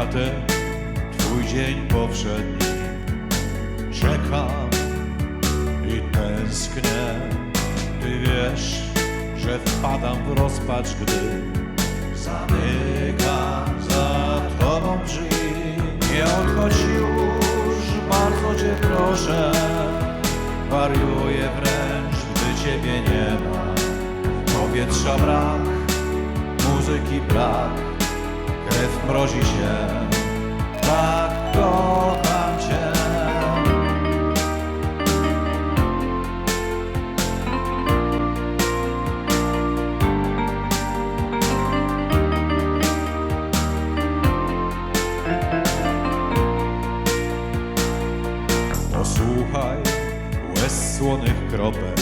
Światem Twój dzień powszedni. Czekam i tęsknię Ty wiesz, że wpadam w rozpacz, gdy Zamykam za Tobą drzwi. Nie odchodź już, bardzo Cię proszę Wariuję wręcz, gdy Ciebie nie ma. Powietrza brak, muzyki brak krew mrozi się, tak kocham Cię. Posłuchaj łez słonych kropel,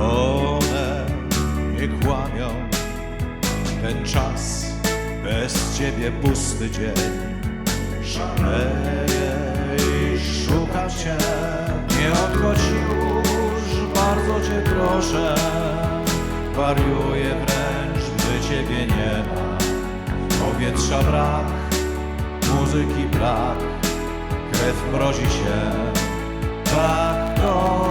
one nie kłamią, ten czas bez ciebie pusty dzień. Szaleję i szukam cię. Nie odchodź już, bardzo cię proszę. Wariuję wręcz, gdy ciebie nie ma. Powietrza brak, muzyki brak. Krew mrozi się, tak kocham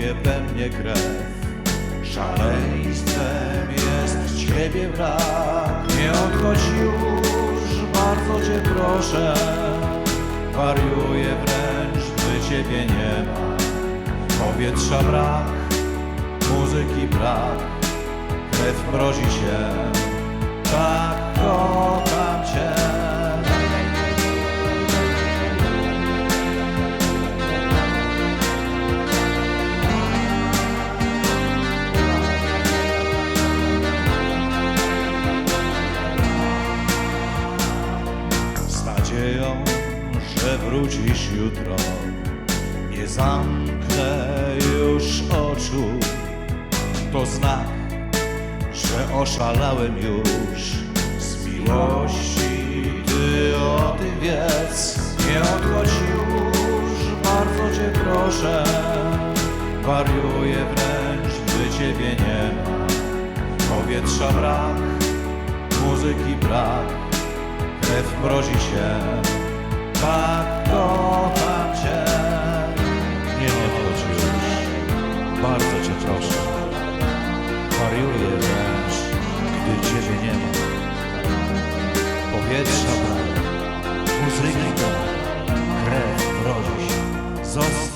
gotuje we mnie krew. Szaleństwem jest Ciebie brak. Nie odchodź już, bardzo Cię proszę. Wariuję wręcz, gdy Ciebie nie ma. Powietrza brak, muzyki brak. Krew mrozi się, wrócisz jutro, nie zamknę już oczu, to znak, że oszalałem już z miłości. Ty o tym wiedz, nie odchodź już, bardzo cię proszę. Wariuję wręcz, gdy ciebie nie ma. Powietrza brak, muzyki brak, krew mrozi się tak kocham Cię. Nie odchodź już, bardzo Cię proszę. Wariuję wręcz, gdy Ciebie nie ma. Powietrza brak, muzyki to, krew rodzi się. Zostań